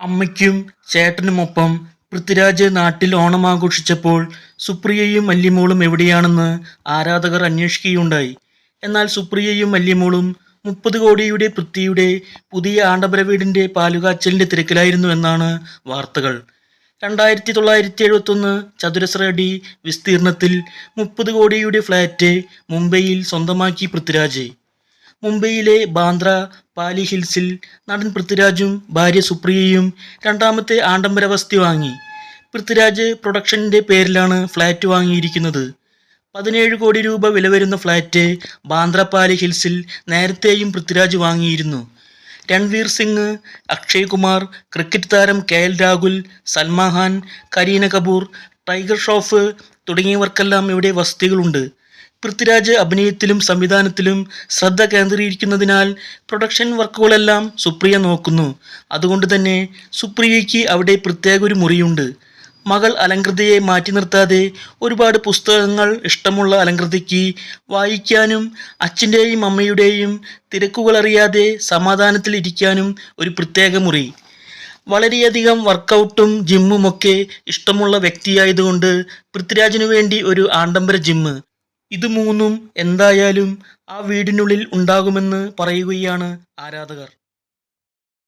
അമ്മയ്ക്കും ചേട്ടനുമൊപ്പം പൃഥ്വിരാജ് നാട്ടിൽ ഓണം ആഘോഷിച്ചപ്പോൾ സുപ്രിയയും മല്ലിമോളും എവിടെയാണെന്ന് ആരാധകർ അന്വേഷിക്കുകയുണ്ടായി. എന്നാൽ സുപ്രിയയും മല്ലിമോളും മുപ്പത് കോടിയുടെ പൃഥ്വിയുടെ പുതിയ ആഡംബര വീടിന്റെ പാലുകാച്ചലിന്റെ തിരക്കിലായിരുന്നു എന്നാണ് വാർത്തകൾ. രണ്ടായിരത്തി തൊള്ളായിരത്തി എഴുപത്തൊന്ന് ചതുരശ്ര അടി വിസ്തീർണത്തിൽ മുപ്പത് കോടിയുടെ ഫ്ലാറ്റ് മുംബൈയിൽ സ്വന്തമാക്കി പൃഥ്വിരാജ്. മുംബൈയിലെ ബാന്ദ്ര പാലി ഹിൽസിൽ നടൻ പൃഥ്വിരാജും ഭാര്യ സുപ്രിയയും രണ്ടാമത്തെ ആഡംബര വസ്തി വാങ്ങി. പൃഥ്വിരാജ് പ്രൊഡക്ഷന്റെ പേരിലാണ് ഫ്ലാറ്റ് വാങ്ങിയിരിക്കുന്നത്. പതിനേഴ് കോടി രൂപ വില വരുന്ന ഫ്ലാറ്റ് ബാന്ദ്ര പാലി ഹിൽസിൽ നേരത്തെയും പൃഥ്വിരാജ് വാങ്ങിയിരുന്നു. രൺവീർ സിംഗ് അക്ഷയ് കുമാർ ക്രിക്കറ്റ് താരം കെ എൽ രാഹുൽ സൽമാൻ ഖാൻ കരീന കപൂർ ടൈഗർ ഷോഫ് തുടങ്ങിയവർക്കെല്ലാം ഇവിടെ വസതികളുണ്ട്. പൃഥ്വിരാജ് അഭിനയത്തിലും സംവിധാനത്തിലും ശ്രദ്ധ കേന്ദ്രീകരിക്കുന്നതിനാൽ പ്രൊഡക്ഷൻ വർക്കുകളെല്ലാം സുപ്രിയ നോക്കുന്നു. അതുകൊണ്ട് തന്നെ സുപ്രിയയ്ക്ക് അവിടെ പ്രത്യേക ഒരു മുറിയുണ്ട്. മകൾ അലങ്കൃതയെ മാറ്റി നിർത്താതെ ഒരുപാട് പുസ്തകങ്ങൾ ഇഷ്ടമുള്ള അലങ്കൃതയ്ക്ക് വായിക്കാനും അച്ഛന്റെയും അമ്മയുടെയും തിരക്കുകളറിയാതെ സമാധാനത്തിൽ ഇരിക്കാനും ഒരു പ്രത്യേക മുറി. വളരെയധികം വർക്കൗട്ടും ജിമ്മും ഒക്കെ ഇഷ്ടമുള്ള വ്യക്തിയായതുകൊണ്ട് പൃഥ്വിരാജിനു വേണ്ടി ഒരു ആഡംബര ജിമ്മ്. ഇത് മൂന്നും എന്തായാലും ആ വീടിനുള്ളിൽ ഉണ്ടാകുമെന്ന് പറയുകയാണ് ആരാധകർ.